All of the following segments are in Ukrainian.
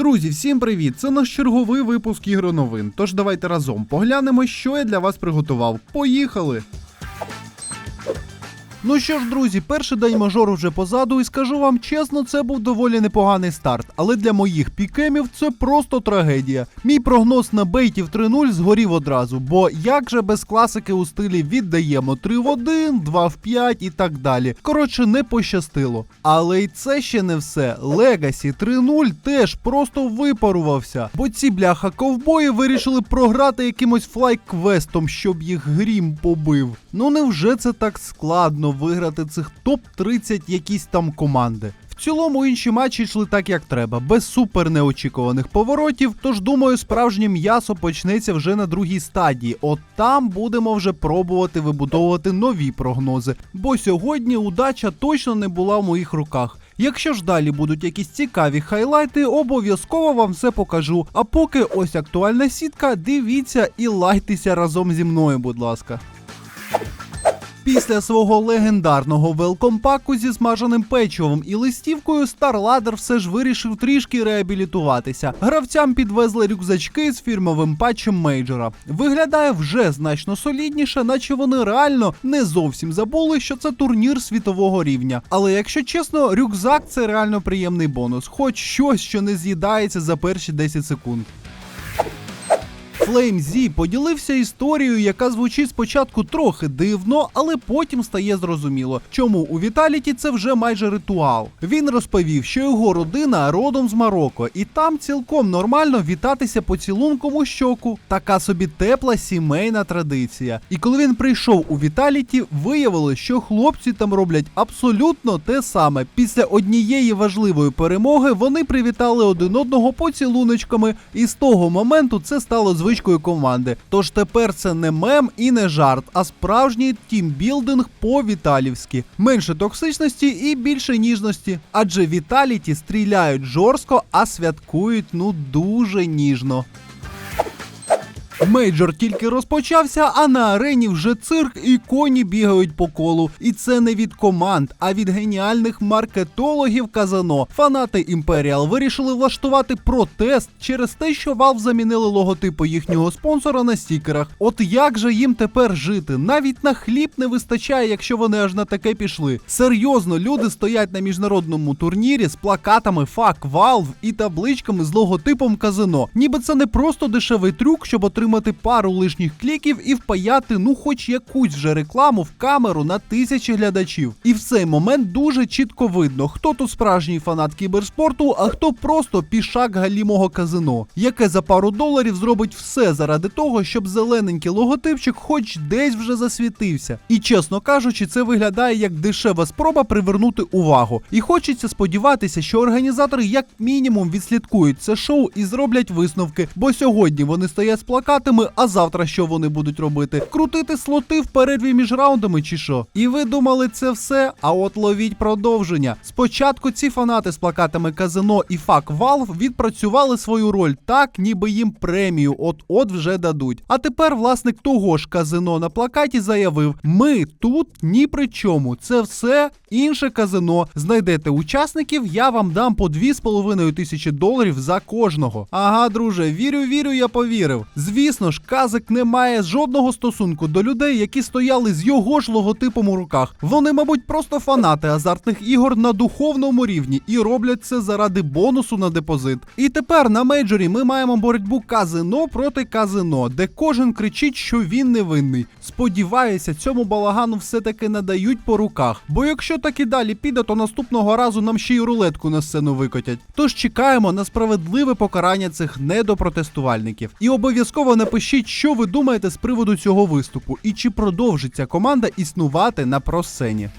Друзі, всім привіт! Це наш черговий випуск ігроновин. Тож давайте разом поглянемо, що я для вас приготував. Поїхали! Ну що ж, друзі, перший день мажору вже позаду, і скажу вам чесно, це був доволі непоганий старт. Але для моїх пікемів це просто трагедія. Мій прогноз на бейтів 3-0 згорів одразу, бо як же без класики у стилі віддаємо 3 в 1, 2 в 5 і так далі. Коротше, не пощастило. Але й це ще не все. Легасі 3-0 теж просто випарувався. Бо ці бляха ковбої вирішили програти якимось флайк-квестом, щоб їх грім побив. Ну невже це так складно виграти цих топ-30 якісь там команди? В цілому інші матчі йшли так, як треба, без супер неочікуваних поворотів. Тож думаю, справжнє м'ясо почнеться вже на другій стадії. От там будемо вже пробувати вибудовувати нові прогнози. Бо сьогодні удача точно не була в моїх руках. Якщо ж далі будуть якісь цікаві хайлайти, обов'язково вам все покажу. А поки ось актуальна сітка, дивіться і лайтеся разом зі мною, будь ласка. Після свого легендарного велкомпаку зі смаженим печивом і листівкою StarLadder все ж вирішив трішки реабілітуватися. Гравцям підвезли рюкзачки з фірмовим патчем мейджора. Виглядає вже значно солідніше, наче вони реально не зовсім забули, що це турнір світового рівня. Але якщо чесно, рюкзак це реально приємний бонус, хоч щось, що не з'їдається за перші 10 секунд. FlameZ поділився історією, яка звучить спочатку трохи дивно, але потім стає зрозуміло, чому у Віталіті це вже майже ритуал. Він розповів, що його родина родом з Марокко, і там цілком нормально вітатися поцілунком у щоку. Така собі тепла сімейна традиція. І коли він прийшов у Віталіті, виявилось, що хлопці там роблять абсолютно те саме. Після однієї важливої перемоги вони привітали один одного поцілуночками, і з того моменту це стало звичкою команди. Тож тепер це не мем і не жарт, а справжній тімбілдинг по-віталівськи. Менше токсичності і більше ніжності. Адже Віталіті стріляють жорстко, а святкують ну дуже ніжно. Мейджор тільки розпочався, а на арені вже цирк і коні бігають по колу. І це не від команд, а від геніальних маркетологів казано. Фанати Імперіал вирішили влаштувати протест через те, що Valve замінили логотипи їхнього спонсора на стікерах. От як же їм тепер жити? Навіть на хліб не вистачає, якщо вони аж на таке пішли. Серйозно, люди стоять на міжнародному турнірі з плакатами Fuck Valve і табличками з логотипом казино. Ніби це не просто дешевий трюк, щоб отримати пару лишніх кліків і впаяти ну хоч якусь вже рекламу в камеру на тисячі глядачів. І в цей момент дуже чітко видно, хто тут справжній фанат кіберспорту, а хто просто пішак галімого казино, яке за пару доларів зробить все заради того, щоб зелененький логотипчик хоч десь вже засвітився. І чесно кажучи, це виглядає як дешева спроба привернути увагу. І хочеться сподіватися, що організатори як мінімум відслідкують це шоу і зроблять висновки, бо сьогодні вони стоять з плакатами, а завтра що вони будуть робити? Крутити слоти в перерві між раундами чи що? І ви думали це все? А от ловіть продовження. Спочатку ці фанати з плакатами казино і фак Valve відпрацювали свою роль так, ніби їм премію от-от вже дадуть. А тепер власник того ж казино на плакаті заявив: ми тут ні при чому. Це все інше казино. Знайдете учасників, я вам дам по 2,5 тисячі доларів за кожного. Ага, друже, вірю, вірю, я повірив. Звісно ж, казик не має жодного стосунку до людей, які стояли з його ж логотипом у руках. Вони, мабуть, просто фанати азартних ігор на духовному рівні і роблять це заради бонусу на депозит. І тепер на мейджорі ми маємо боротьбу казино проти казино, де кожен кричить, що він невинний. Сподіваюся, цьому балагану все-таки надають по руках. Бо якщо так і далі піде, то наступного разу нам ще й рулетку на сцену викотять. Тож чекаємо на справедливе покарання цих недопротестувальників. І обов'язково напишіть, що ви думаєте з приводу цього виступу, і чи продовжиться команда існувати на просцені.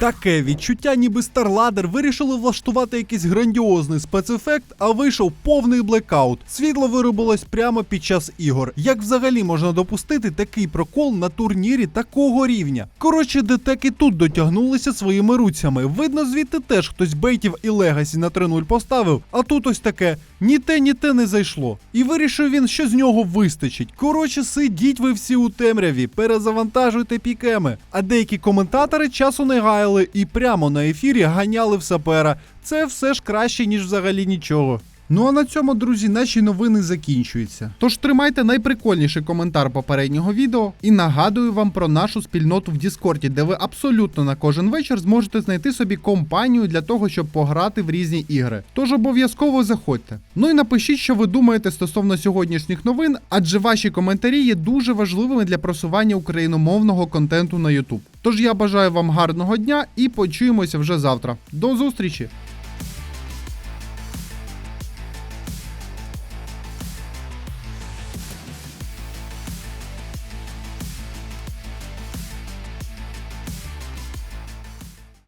Таке відчуття, ніби StarLadder вирішили влаштувати якийсь грандіозний спецефект, а вийшов повний блекаут. Світло виробилось прямо під час ігор. Як взагалі можна допустити такий прокол на турнірі такого рівня? Коротше, детеки тут дотягнулися своїми руцями. Видно, звідти теж хтось бейтів і легасі на 3-0 поставив, а тут ось таке. Ні те, ні те не зайшло. І вирішив він, що з нього вистачить. Коротше, сидіть ви всі у темряві, перезавантажуйте пікеми. А деякі коментатори часу не гають лаяли і прямо на ефірі ганяли в сапера. Це все ж краще, ніж взагалі нічого. Ну а на цьому, друзі, наші новини закінчуються. Тож тримайте найприкольніший коментар попереднього відео і нагадую вам про нашу спільноту в Діскорді, де ви абсолютно на кожен вечір зможете знайти собі компанію для того, щоб пограти в різні ігри. Тож обов'язково заходьте. Ну і напишіть, що ви думаєте стосовно сьогоднішніх новин, адже ваші коментарі є дуже важливими для просування україномовного контенту на YouTube. Тож я бажаю вам гарного дня і почуємося вже завтра. До зустрічі!